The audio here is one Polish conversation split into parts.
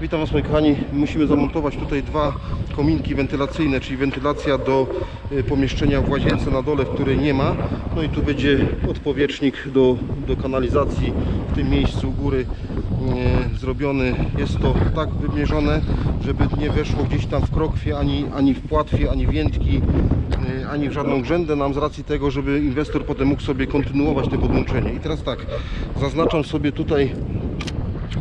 Witam Was moi kochani. Musimy zamontować tutaj dwa kominki wentylacyjne, czyli wentylacja do y, pomieszczenia w łazience na dole, w której nie ma. No i tu będzie odpowietrznik do, do kanalizacji w tym miejscu u góry y, zrobiony. Jest to tak wymierzone, żeby nie weszło gdzieś tam w krokwie, ani, ani w płatwie, ani w jętki, y, ani w żadną grzędę nam z racji tego, żeby inwestor potem mógł sobie kontynuować to podłączenie. I teraz tak, zaznaczam sobie tutaj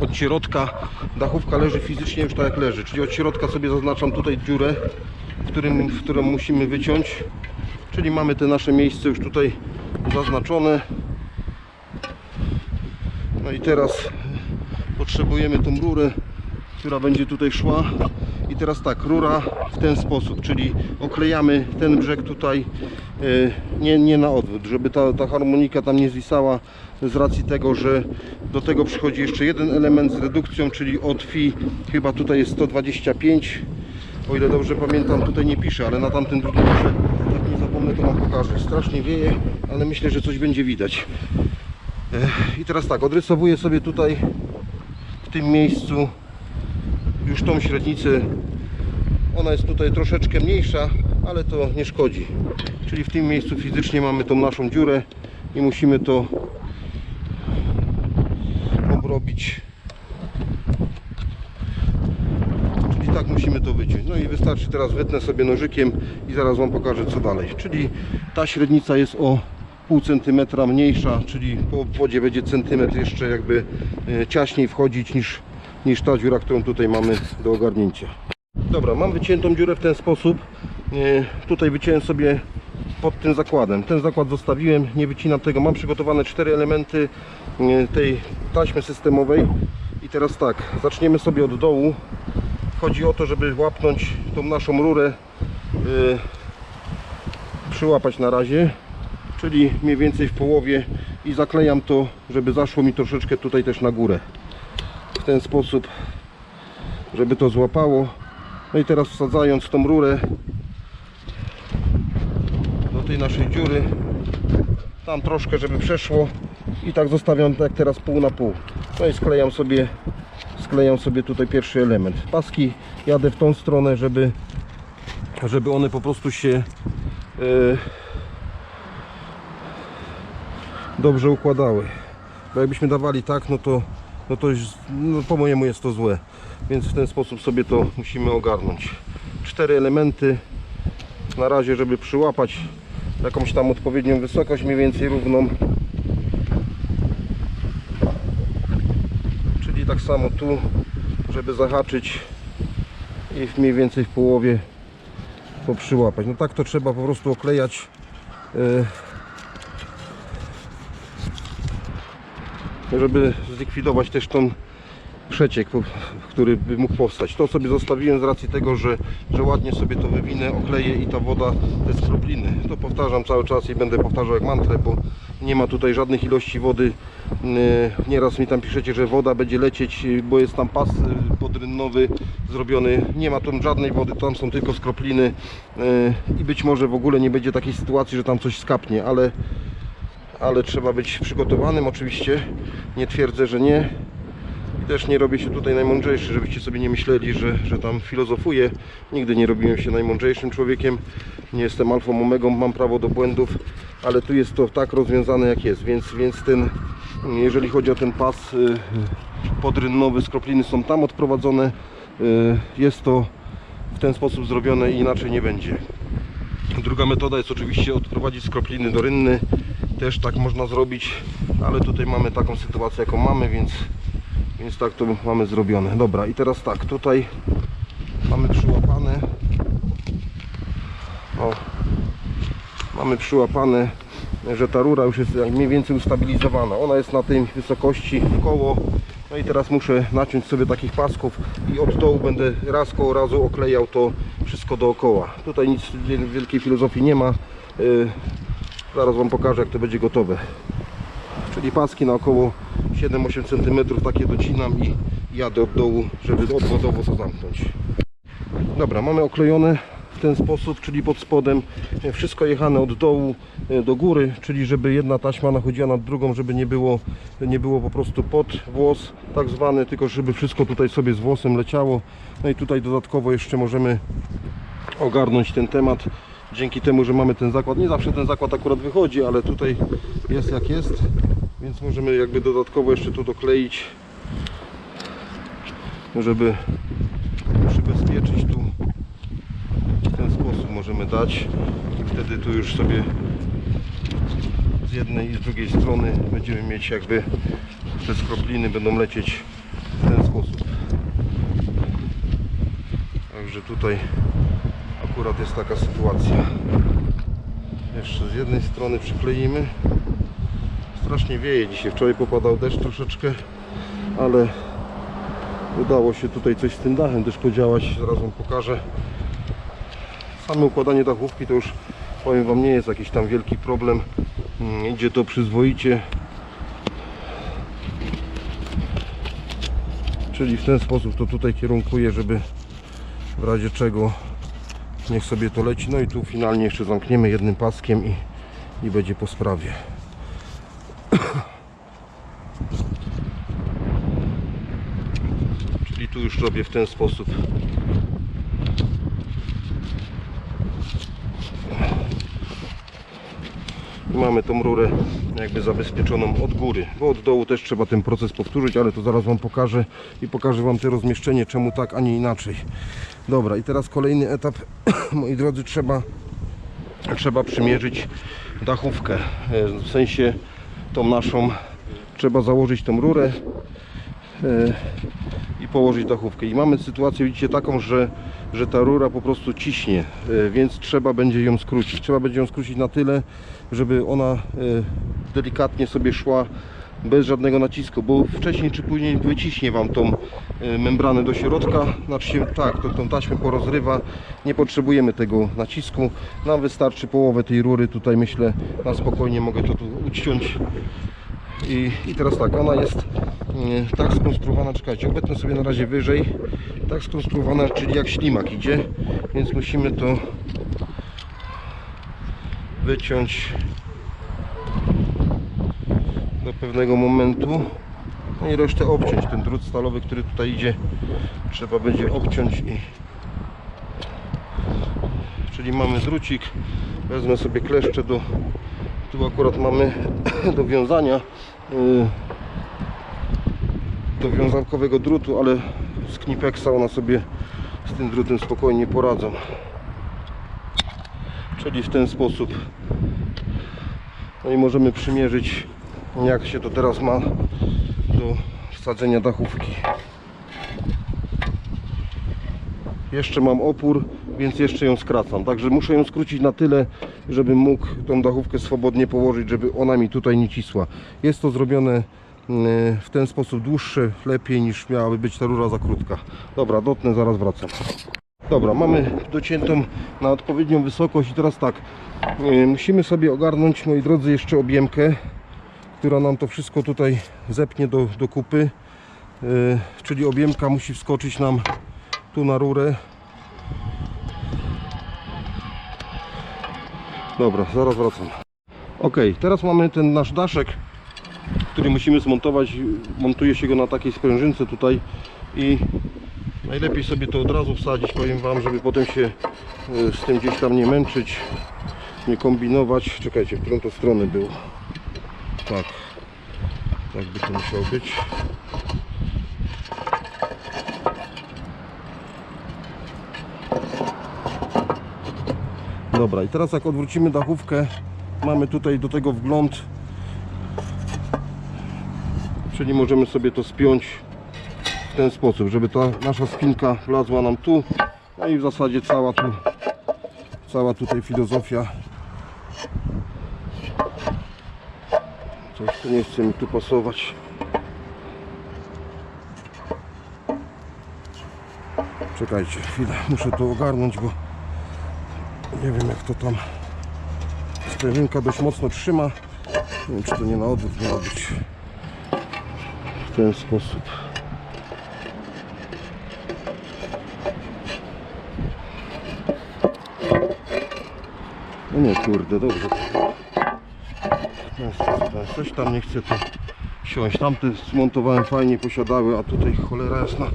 od środka dachówka leży fizycznie już tak jak leży, czyli od środka sobie zaznaczam tutaj dziurę, w, którym, w którą musimy wyciąć, czyli mamy te nasze miejsce już tutaj zaznaczone. No i teraz potrzebujemy tą rurę, która będzie tutaj szła. I teraz tak, rura w ten sposób, czyli oklejamy ten brzeg tutaj e, nie, nie na odwrót, żeby ta, ta harmonika tam nie zwisała z racji tego, że do tego przychodzi jeszcze jeden element z redukcją, czyli od fi chyba tutaj jest 125 o ile dobrze pamiętam, tutaj nie piszę, ale na tamtym drugim piszę. Jak nie zapomnę, to Wam pokażę. Strasznie wieje, ale myślę, że coś będzie widać. E, I teraz tak, odrysowuję sobie tutaj w tym miejscu już tą średnicę. Ona jest tutaj troszeczkę mniejsza, ale to nie szkodzi. Czyli w tym miejscu fizycznie mamy tą naszą dziurę i musimy to obrobić. Czyli tak musimy to wyciąć. No i wystarczy teraz wytnę sobie nożykiem i zaraz Wam pokażę co dalej. Czyli ta średnica jest o pół centymetra mniejsza, czyli po wodzie będzie centymetr jeszcze jakby e, ciaśniej wchodzić niż, niż ta dziura, którą tutaj mamy do ogarnięcia. Dobra, mam wyciętą dziurę w ten sposób. E, Tutaj wyciąłem sobie pod tym zakładem. Ten zakład zostawiłem, nie wycinam tego. Mam przygotowane cztery elementy e, tej taśmy systemowej. I teraz tak, zaczniemy sobie od dołu. Chodzi o to, żeby łapnąć tą naszą rurę, e, przyłapać na razie, czyli mniej więcej w połowie i zaklejam to, żeby zaszło mi troszeczkę tutaj też na górę. Ten sposób, żeby to złapało. No i teraz wsadzając tą rurę do tej naszej dziury, tam troszkę, żeby przeszło i tak zostawiam tak teraz pół na pół. No i sklejam sobie sklejam sobie tutaj pierwszy element. Paski jadę w tą stronę, żeby żeby one po prostu się e, dobrze układały. Bo jakbyśmy dawali tak, no to, no to no po mojemu jest to złe. Więc w ten sposób sobie to musimy ogarnąć. Cztery elementy na razie, żeby przyłapać jakąś tam odpowiednią wysokość, mniej więcej równą. Czyli tak samo tu, żeby zahaczyć i mniej więcej w połowie poprzyłapać. No tak to trzeba po prostu oklejać żeby zlikwidować też tą przeciek, który by mógł powstać. To sobie zostawiłem z racji tego, że, że ładnie sobie to wywinę, okleję i ta woda te skropliny. To powtarzam cały czas i będę powtarzał jak mantrę, bo nie ma tutaj żadnych ilości wody. Yy, Nieraz mi tam piszecie, że woda będzie lecieć, bo jest tam pas yy, podrynnowy zrobiony. Nie ma tam żadnej wody, tam są tylko skropliny yy, i być może w ogóle nie będzie takiej sytuacji, że tam coś skapnie, ale ale trzeba być przygotowanym oczywiście. Nie twierdzę, że nie. I też nie robię się tutaj najmądrzejszy, żebyście sobie nie myśleli, że, że tam filozofuję. Nigdy nie robiłem się najmądrzejszym człowiekiem. Nie jestem alfą omegą, mam prawo do błędów, ale tu jest to tak rozwiązane jak jest, więc, więc ten, jeżeli chodzi o ten pas y, podrynnowy, skropliny są tam odprowadzone. y, Jest to w ten sposób zrobione i inaczej nie będzie. Druga metoda jest oczywiście odprowadzić skropliny do rynny. Też tak można zrobić, ale tutaj mamy taką sytuację jaką mamy, więc, więc tak to mamy zrobione. Dobra i teraz tak, tutaj mamy przyłapane. O, mamy przyłapane, że ta rura już jest mniej więcej ustabilizowana. Ona jest na tej wysokości koło. No i teraz muszę naciąć sobie takich pasków i od dołu będę raz koło razu oklejał to wszystko dookoła. Tutaj nic wiel- wielkiej filozofii nie ma. Zaraz Wam pokażę jak to będzie gotowe. Czyli paski na około 7-8 cm takie docinam i jadę od dołu, żeby odwodowo to zamknąć. Dobra, mamy oklejone w ten sposób, czyli pod spodem. Wszystko jechane od dołu e, do góry, czyli żeby jedna taśma nachodziła nad drugą, żeby nie było, nie było po prostu pod włos tak zwany, tylko żeby wszystko tutaj sobie z włosem leciało. No i tutaj dodatkowo jeszcze możemy ogarnąć ten temat dzięki temu, że mamy ten zakład. Nie zawsze ten zakład akurat wychodzi, ale tutaj jest jak jest, więc możemy jakby dodatkowo jeszcze tu dokleić, żeby przybezpieczyć tu w ten sposób możemy dać i wtedy tu już sobie z jednej i z drugiej strony będziemy mieć jakby te skropliny będą lecieć w ten sposób. Także tutaj akurat jest taka sytuacja. Jeszcze z jednej strony przykleimy. Strasznie wieje dzisiaj. Wczoraj popadał deszcz troszeczkę, ale udało się tutaj coś z tym dachem też podziałać. Zaraz Wam pokażę. Same układanie dachówki to już powiem Wam nie jest jakiś tam wielki problem. Mm, Idzie to przyzwoicie. Czyli w ten sposób to tutaj kierunkuję, żeby w razie czego niech sobie to leci. No i tu finalnie jeszcze zamkniemy jednym paskiem i, i będzie po sprawie. Czyli tu już robię w ten sposób. Mamy tą rurę jakby zabezpieczoną od góry, bo od dołu też trzeba ten proces powtórzyć, ale to zaraz Wam pokażę i pokażę Wam te rozmieszczenie, czemu tak, a nie inaczej. Dobra, i teraz kolejny etap, moi drodzy, trzeba, trzeba przymierzyć dachówkę, e, w sensie tą naszą, trzeba założyć tą rurę. E, i położyć dachówkę. I mamy sytuację, widzicie, taką, że, że ta rura po prostu ciśnie, e, więc trzeba będzie ją skrócić. Trzeba będzie ją skrócić na tyle, żeby ona e, delikatnie sobie szła bez żadnego nacisku, bo wcześniej czy później wyciśnie Wam tą e, membranę do środka, znaczy tak, to tą taśmę porozrywa, nie potrzebujemy tego nacisku, nam wystarczy połowę tej rury, tutaj myślę na spokojnie mogę to tu uciąć i, I teraz tak, ona jest tak skonstruowana, czekajcie, obetnę sobie na razie wyżej, tak skonstruowana, czyli jak ślimak idzie, więc musimy to wyciąć do pewnego momentu, no i resztę obciąć, ten drut stalowy, który tutaj idzie, trzeba będzie obciąć i czyli mamy drucik, wezmę sobie kleszcze do tu akurat mamy do wiązania. Y, do wiązałkowego drutu, ale z Knipeksa ona sobie z tym drutem spokojnie poradzą. Czyli w ten sposób. No i możemy przymierzyć jak się to teraz ma do wsadzenia dachówki. Jeszcze mam opór, więc jeszcze ją skracam. Także muszę ją skrócić na tyle, żebym mógł tą dachówkę swobodnie położyć, żeby ona mi tutaj nie cisła. Jest to zrobione w ten sposób dłuższe, lepiej niż miałaby być ta rura za krótka. Dobra, dotnę, zaraz wracam. Dobra, mamy dociętą na odpowiednią wysokość i teraz tak, yy, musimy sobie ogarnąć, moi drodzy, jeszcze objemkę, która nam to wszystko tutaj zepnie do, do kupy. Yy, czyli objemka musi wskoczyć nam tu na rurę. Dobra, zaraz wracam. Ok, teraz mamy ten nasz daszek, który musimy zmontować. Montuje się go na takiej sprężynce tutaj i najlepiej sobie to od razu wsadzić, powiem Wam, żeby potem się e, z tym gdzieś tam nie męczyć, nie kombinować. Czekajcie, w którą to stronę było. Tak, tak by to musiało być. Dobra, i teraz jak odwrócimy dachówkę, mamy tutaj do tego wgląd, czyli możemy sobie to spiąć w ten sposób, żeby ta nasza spinka wlazła nam tu, no i w zasadzie cała tu, cała tutaj filozofia. Coś tu nie chce mi tu pasować. Czekajcie chwilę, muszę to ogarnąć, bo nie wiem jak to tam sprężynka dość mocno trzyma. Nie wiem czy to nie na odwrót miało być ten sposób. No nie, kurde, dobrze. Coś tam nie chce to siąść. Tamte zmontowałem fajnie, posiadały, a tutaj cholera jasna.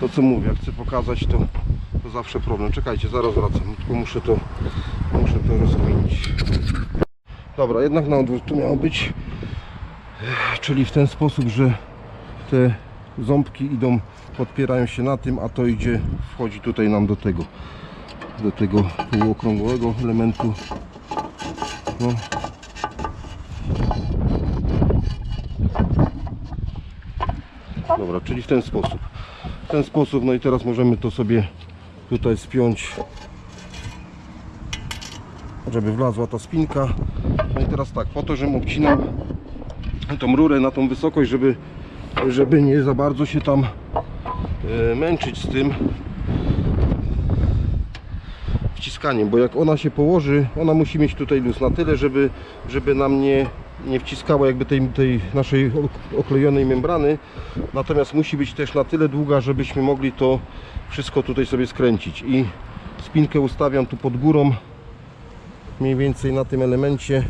To co mówię, jak chcę pokazać to, to zawsze problem. Czekajcie, zaraz wracam, tylko muszę to, muszę to rozkminić. Dobra, jednak na odwrót tu miało być. Czyli w ten sposób, że te ząbki idą, podpierają się na tym, a to idzie, wchodzi tutaj nam do tego, do tego półokrągłego elementu. No. Dobra, czyli w ten sposób. W ten sposób, no i teraz możemy to sobie tutaj spiąć, żeby wlazła ta spinka. No i teraz tak, po to, żebym obcinał tą rurę na tą wysokość, żeby, żeby nie za bardzo się tam e, męczyć z tym wciskaniem, bo jak ona się położy, ona musi mieć tutaj luz na tyle, żeby, żeby nam nie, nie wciskała jakby tej, tej naszej ok- oklejonej membrany, natomiast musi być też na tyle długa, żebyśmy mogli to wszystko tutaj sobie skręcić. I spinkę ustawiam tu pod górą mniej więcej na tym elemencie.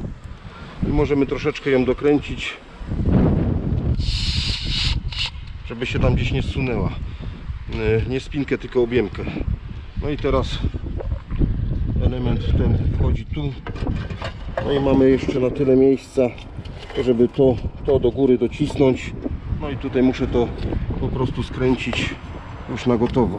I możemy troszeczkę ją dokręcić żeby się tam gdzieś nie zsunęła. E, nie spinkę tylko objemkę no i teraz element ten wchodzi tu. No i mamy jeszcze na tyle miejsca żeby to, to do góry docisnąć. No i tutaj muszę to po prostu skręcić już na gotowo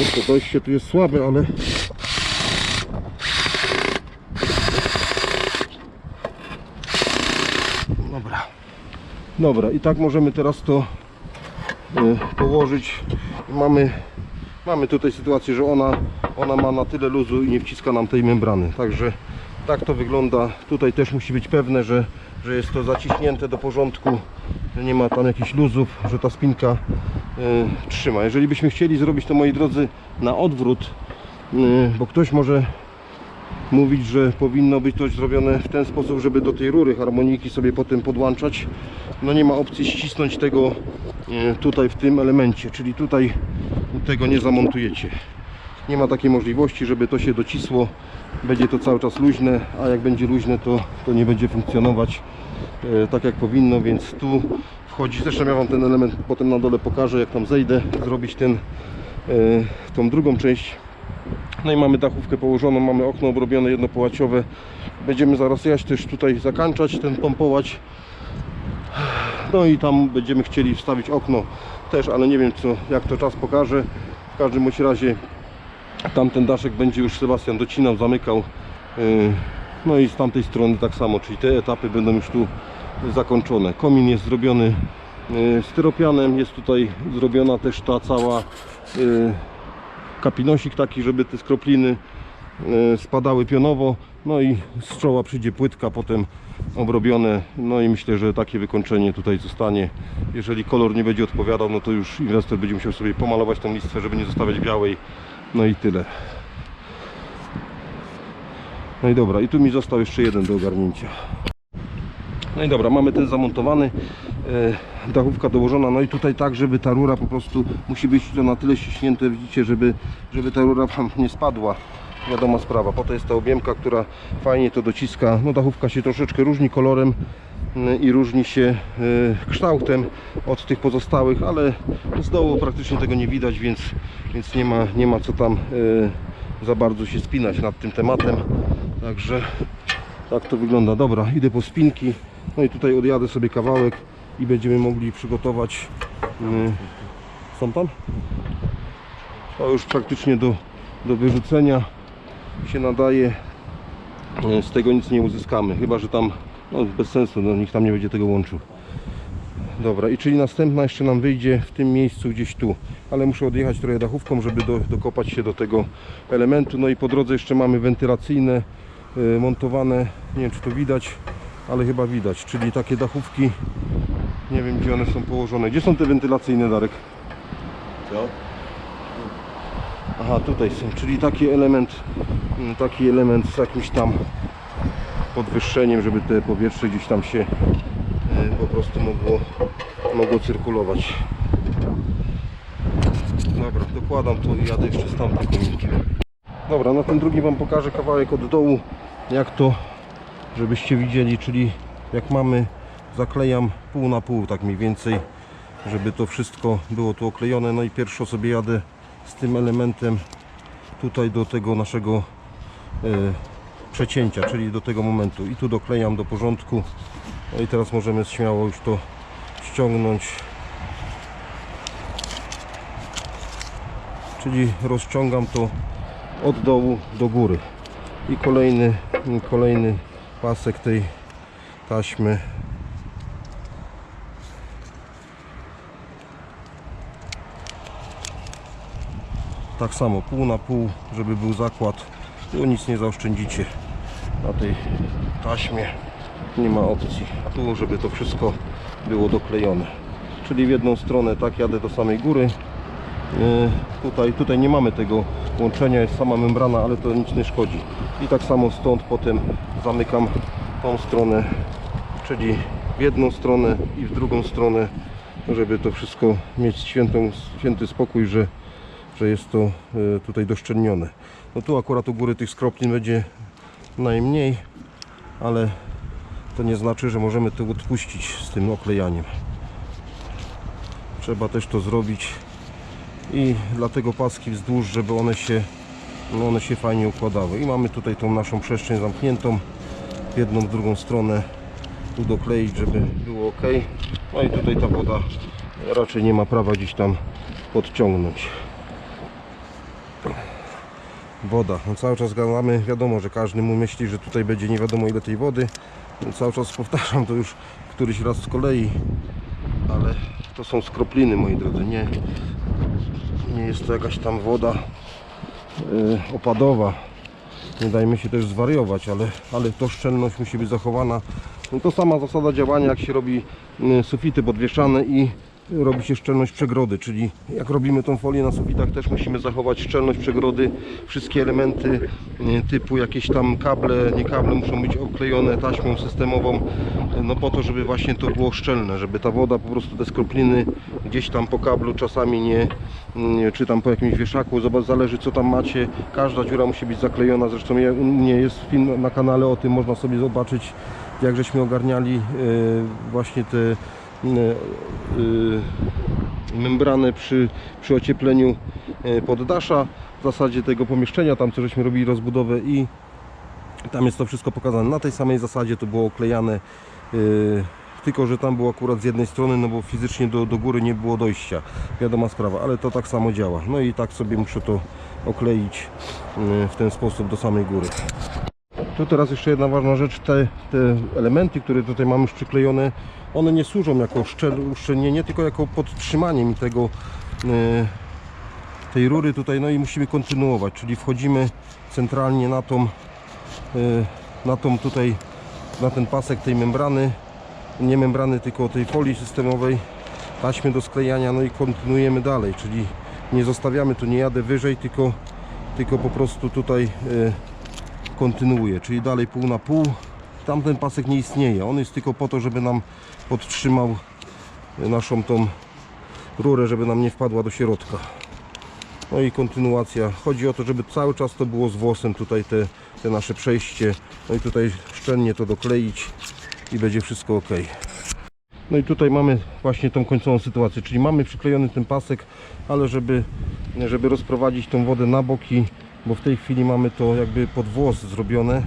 Kurczę, dojście tu jest słabe, ale Dobra. Dobra, i tak możemy teraz to e, położyć. Mamy, mamy tutaj sytuację, że ona, ona ma na tyle luzu i nie wciska nam tej membrany. Także tak to wygląda. Tutaj też musi być pewne, że, że jest to zaciśnięte do porządku, że nie ma tam jakichś luzów, że ta spinka e, trzyma. Jeżeli byśmy chcieli zrobić to, moi drodzy, na odwrót, e, bo ktoś może mówić, że powinno być to zrobione w ten sposób, żeby do tej rury harmoniki sobie potem podłączać. No nie ma opcji ścisnąć tego e, tutaj w tym elemencie, czyli tutaj tego nie zamontujecie. Nie ma takiej możliwości, żeby to się docisło. Będzie to cały czas luźne, a jak będzie luźne, to, to nie będzie funkcjonować e, tak jak powinno, więc tu wchodzi. Zresztą ja Wam ten element potem na dole pokażę, jak tam zejdę, zrobić ten, e, tą drugą część no i mamy dachówkę położoną, mamy okno obrobione jednopołaciowe. Będziemy zaraz jaś też tutaj zakańczać, ten pompować. No i tam będziemy chcieli wstawić okno też, ale nie wiem co, jak to czas pokaże. W każdym bądź razie tamten daszek będzie już Sebastian docinał, zamykał. Yy, No i z tamtej strony tak samo, czyli te etapy będą już tu zakończone. Komin jest zrobiony styropianem, jest tutaj zrobiona też ta cała yy, kapinosik taki, żeby te skropliny spadały pionowo. No i z czoła przyjdzie płytka, potem obrobione. No i myślę, że takie wykończenie tutaj zostanie. Jeżeli kolor nie będzie odpowiadał, no to już inwestor będzie musiał sobie pomalować tą listwę, żeby nie zostawiać białej. No i tyle. No i dobra, i tu mi został jeszcze jeden do ogarnięcia. No i dobra, mamy ten zamontowany, e, dachówka dołożona, no i tutaj tak, żeby ta rura po prostu musi być to na tyle ściśnięte, widzicie, żeby, żeby ta rura Wam nie spadła. Wiadoma sprawa, po to jest ta objemka, która fajnie to dociska. No dachówka się troszeczkę różni kolorem i różni się y, kształtem od tych pozostałych, ale z dołu praktycznie tego nie widać, więc, więc nie, ma, nie ma co tam y, za bardzo się spinać nad tym tematem. Także tak to wygląda. Dobra, idę po spinki. No i tutaj odjadę sobie kawałek i będziemy mogli przygotować. Są tam? To już praktycznie do, do wyrzucenia się nadaje. Z tego nic nie uzyskamy, chyba że tam, no bez sensu, no, nikt tam nie będzie tego łączył. Dobra, i czyli następna jeszcze nam wyjdzie w tym miejscu gdzieś tu, ale muszę odjechać trochę dachówką, żeby do, dokopać się do tego elementu. No i po drodze jeszcze mamy wentylacyjne y, montowane, nie wiem czy to widać, ale chyba widać, czyli takie dachówki, nie wiem gdzie one są położone. Gdzie są te wentylacyjne, Darek? Co? Aha, tutaj są, czyli taki element, mm, taki element z jakimś tam podwyższeniem, żeby te powietrze gdzieś tam się e, po prostu mogło, mogło cyrkulować. Dobra, dokładam to i jadę jeszcze z tamtym kominkiem. Dobra, na ten drugi Wam pokażę kawałek od dołu, jak to, żebyście widzieli, czyli jak mamy, zaklejam pół na pół, tak mniej więcej, żeby to wszystko było tu oklejone. No i pierwszo sobie jadę z tym elementem tutaj do tego naszego e, przecięcia, czyli do tego momentu. I tu doklejam do porządku. No i teraz możemy śmiało już to ściągnąć. Czyli rozciągam to od dołu do góry. I kolejny, kolejny pasek tej taśmy. Tak samo, pół na pół, żeby był zakład. Tu nic nie zaoszczędzicie na tej taśmie. Nie ma opcji. A tu, żeby to wszystko było doklejone. Czyli w jedną stronę tak jadę do samej góry. Yy, Tutaj, tutaj nie mamy tego łączenia, jest sama membrana, ale to nic nie szkodzi. I tak samo stąd potem zamykam tą stronę, czyli w jedną stronę i w drugą stronę, żeby to wszystko mieć świętą, święty spokój, że, że jest to e, tutaj doszczelnione. No tu akurat u góry tych skroplin będzie najmniej, ale to nie znaczy, że możemy to odpuścić z tym oklejaniem. Trzeba też to zrobić i dlatego paski wzdłuż, żeby one się, no one się fajnie układały. I mamy tutaj tą naszą przestrzeń zamkniętą w jedną, w drugą stronę tu dokleić, żeby było ok. No i tutaj ta woda raczej nie ma prawa gdzieś tam podciągnąć. Woda. No cały czas gadamy, wiadomo, że każdy mu myśli, że tutaj będzie nie wiadomo ile tej wody. No cały czas powtarzam to już któryś raz z kolei, ale to są skropliny moi drodzy, nie, nie jest to jakaś tam woda y, opadowa. Nie dajmy się też zwariować, ale, ale to szczelność musi być zachowana. No to sama zasada działania, jak się robi y, sufity podwieszane i robi się szczelność przegrody, czyli jak robimy tą folię na sufitach też musimy zachować szczelność przegrody. Wszystkie elementy y, typu jakieś tam kable, nie kable muszą być oklejone taśmą systemową, y, no po to, żeby właśnie to było szczelne, żeby ta woda po prostu te skropliny gdzieś tam po kablu czasami nie, nie czy tam po jakimś wieszaku, zależy co tam macie, każda dziura musi być zaklejona, zresztą mnie jest film na kanale o tym, można sobie zobaczyć jak żeśmy ogarniali y, właśnie te membrany przy, przy ociepleniu y, poddasza w zasadzie tego pomieszczenia, tam co żeśmy robili rozbudowę i tam jest to wszystko pokazane. Na tej samej zasadzie to było oklejane, yy, tylko że tam było akurat z jednej strony, no bo fizycznie do, do góry nie było dojścia. Wiadoma sprawa, ale to tak samo działa. No i tak sobie muszę to okleić w ten sposób do samej góry. Tu teraz jeszcze jedna ważna rzecz, te, te elementy, które tutaj mamy już przyklejone, one nie służą jako szczel- uszczelnienie, tylko jako podtrzymanie mi tego yy, tej rury tutaj, no i musimy kontynuować, czyli wchodzimy centralnie na tą y, na tą tutaj na ten pasek tej membrany. Nie membrany tylko tej folii systemowej taśmy do sklejania no i kontynuujemy dalej czyli nie zostawiamy tu nie jadę wyżej tylko tylko po prostu tutaj kontynuuję czyli dalej pół na pół tamten pasek nie istnieje on jest tylko po to żeby nam podtrzymał naszą tą rurę żeby nam nie wpadła do środka no i kontynuacja. Chodzi o to, żeby cały czas to było z włosem tutaj te, te nasze przejście. No i tutaj szczelnie to dokleić i będzie wszystko ok. No i tutaj mamy właśnie tą końcową sytuację, czyli mamy przyklejony ten pasek, ale żeby, żeby rozprowadzić tą wodę na boki, bo w tej chwili mamy to jakby pod włos zrobione,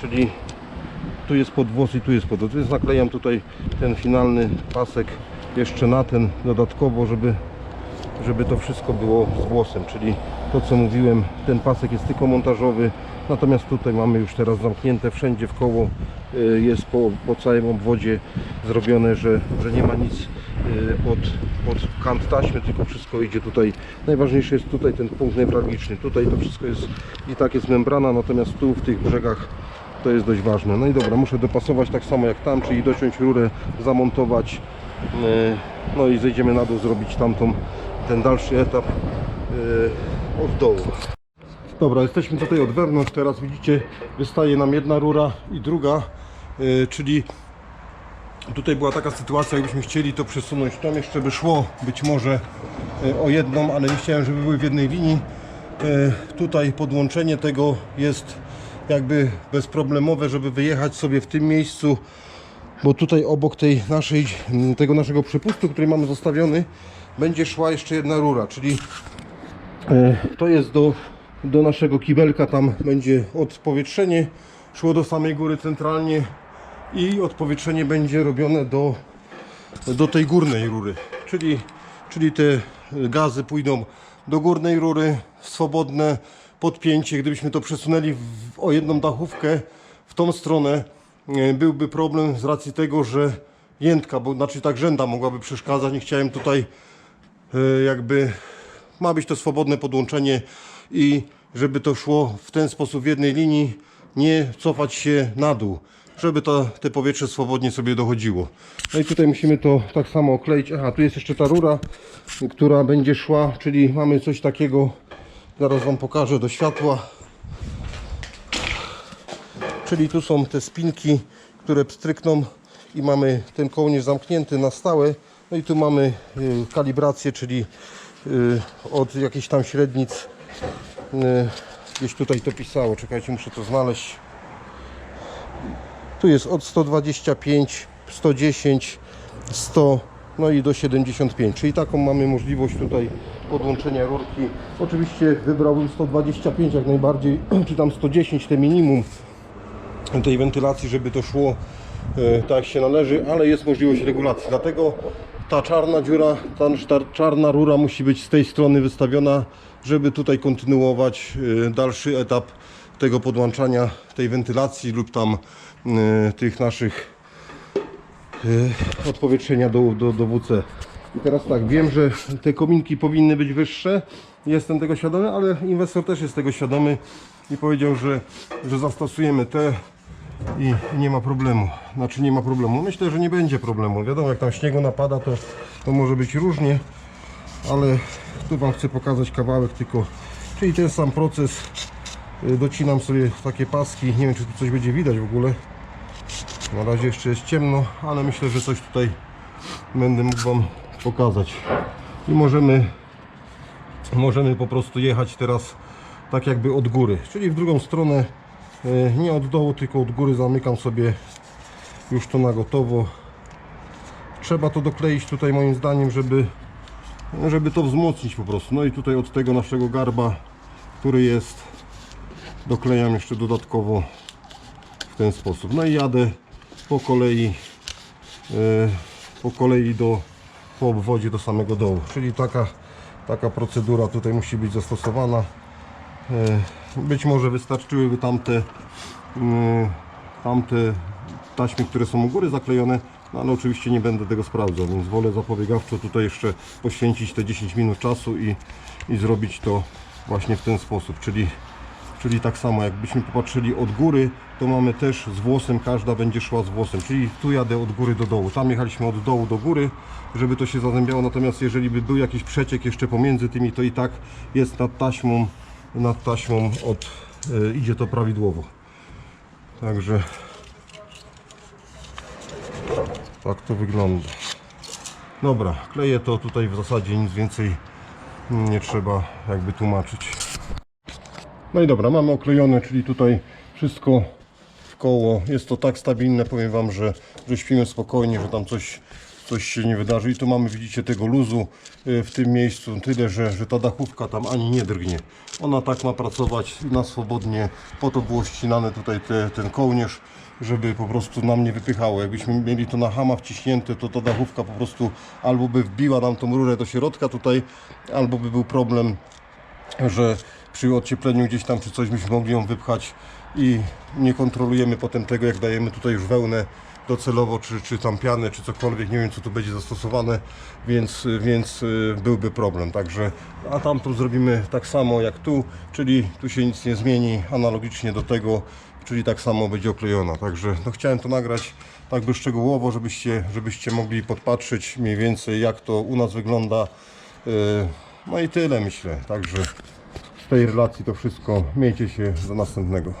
czyli tu jest pod włos i tu jest pod włos. Więc naklejam tutaj ten finalny pasek jeszcze na ten dodatkowo, żeby żeby to wszystko było z włosem, czyli to co mówiłem, ten pasek jest tylko montażowy, natomiast tutaj mamy już teraz zamknięte wszędzie w koło, y, jest po, po całym obwodzie zrobione, że, że nie ma nic pod, pod kant taśmy, tylko wszystko idzie tutaj. Najważniejszy jest tutaj ten punkt newralgiczny, tutaj to wszystko jest i tak jest membrana, natomiast tu w tych brzegach to jest dość ważne. No i dobra, muszę dopasować tak samo jak tam, czyli dociąć rurę, zamontować, yy, no i zejdziemy na dół, zrobić tamtą, ten dalszy etap yy, od dołu. Dobra, jesteśmy tutaj od wewnątrz, teraz widzicie, wystaje nam jedna rura i druga, czyli tutaj była taka sytuacja, jakbyśmy chcieli to przesunąć, tam jeszcze by szło być może yy, o jedną, ale nie chciałem, żeby były w jednej linii. Yy, tutaj podłączenie tego jest jakby bezproblemowe, żeby wyjechać sobie w tym miejscu, bo tutaj obok tej naszej, tego naszego przepustu, który mamy zostawiony, będzie szła jeszcze jedna rura, czyli E, To jest do, do naszego kibelka, tam będzie odpowietrzenie. Szło do samej góry centralnie i odpowietrzenie będzie robione do, do tej górnej rury. Czyli, czyli te gazy pójdą do górnej rury, swobodne podpięcie. Gdybyśmy to przesunęli w, o jedną dachówkę w tą stronę, e, byłby problem z racji tego, że jętka, bo znaczy tak rzęda mogłaby przeszkadzać. Nie chciałem tutaj e, jakby ma być to swobodne podłączenie i żeby to szło w ten sposób w jednej linii, nie cofać się na dół, żeby to te powietrze swobodnie sobie dochodziło. No i tutaj musimy to tak samo okleić. Aha, tu jest jeszcze ta rura, która będzie szła, czyli mamy coś takiego, zaraz Wam pokażę do światła. Czyli tu są te spinki, które pstrykną i mamy ten kołnierz zamknięty na stałe. No i tu mamy y, kalibrację, czyli y, od jakichś tam średnic. y, Gdzieś tutaj to pisało, czekajcie, muszę to znaleźć. Tu jest od 125, 110, 100, no i do 75. Czyli taką mamy możliwość tutaj podłączenia rurki. Oczywiście wybrałbym 125 jak najbardziej, czy tam 110 te minimum tej wentylacji, żeby to szło e, tak się należy, ale jest możliwość regulacji. Dlatego ta czarna dziura, ta, ta czarna rura musi być z tej strony wystawiona, żeby tutaj kontynuować e, dalszy etap tego podłączania tej wentylacji lub tam e, tych naszych e, odpowietrzenia do, do, do WC. I teraz tak, wiem, że te kominki powinny być wyższe, jestem tego świadomy, ale inwestor też jest tego świadomy i powiedział, że, że zastosujemy te i nie ma problemu. Znaczy nie ma problemu. Myślę, że nie będzie problemu. Wiadomo, jak tam śniegu napada, to, to może być różnie, ale tu Wam chcę pokazać kawałek tylko. Czyli ten sam proces. Y, Docinam sobie takie paski. Nie wiem, czy tu coś będzie widać w ogóle. Na razie jeszcze jest ciemno, ale myślę, że coś tutaj będę mógł Wam pokazać. I możemy, możemy po prostu jechać teraz tak jakby od góry, czyli w drugą stronę, e, nie od dołu, tylko od góry zamykam sobie już to na gotowo. Trzeba to dokleić tutaj moim zdaniem, żeby, żeby to wzmocnić po prostu. No i tutaj od tego naszego garba, który jest, doklejam jeszcze dodatkowo w ten sposób. No i jadę po kolei e, po kolei do po obwodzie do samego dołu. Czyli taka, taka procedura tutaj musi być zastosowana. E, Być może wystarczyłyby tamte, mm, tamte taśmy, które są u góry zaklejone, no ale oczywiście nie będę tego sprawdzał, więc wolę zapobiegawczo tutaj jeszcze poświęcić te 10 minut czasu i, i zrobić to właśnie w ten sposób, czyli Czyli tak samo jakbyśmy popatrzyli od góry, to mamy też z włosem, każda będzie szła z włosem. Czyli tu jadę od góry do dołu. Tam jechaliśmy od dołu do góry, żeby to się zazębiało. Natomiast jeżeli by był jakiś przeciek jeszcze pomiędzy tymi, to i tak jest nad taśmą, nad taśmą od, e, idzie to prawidłowo. Także tak to wygląda. Dobra, kleję to tutaj w zasadzie nic więcej nie trzeba jakby tłumaczyć. No i dobra, mamy oklejone, czyli tutaj wszystko w koło. Jest to tak stabilne, powiem Wam, że, że śpimy spokojnie, że tam coś, coś się nie wydarzy. I tu mamy, widzicie, tego luzu y, w tym miejscu, tyle, że, że ta dachówka tam ani nie drgnie. Ona tak ma pracować na swobodnie. Po to było ścinane tutaj te, ten kołnierz, żeby po prostu nam nie wypychało. Jakbyśmy mieli to na hama wciśnięte, to ta dachówka po prostu albo by wbiła nam tą rurę do środka tutaj, albo by był problem że przy ociepleniu gdzieś tam czy coś byśmy mogli ją wypchać i nie kontrolujemy potem tego, jak dajemy tutaj już wełnę docelowo, czy, czy tam pianę, czy cokolwiek, nie wiem co tu będzie zastosowane, więc, więc y, byłby problem. Także, a tam tu zrobimy tak samo jak tu, czyli tu się nic nie zmieni, analogicznie do tego, czyli tak samo będzie oklejona. Także no, chciałem to nagrać tak by szczegółowo, żebyście, żebyście mogli podpatrzeć mniej więcej jak to u nas wygląda. Y, No i tyle myślę. Także tej relacji to wszystko. Miejcie się do następnego.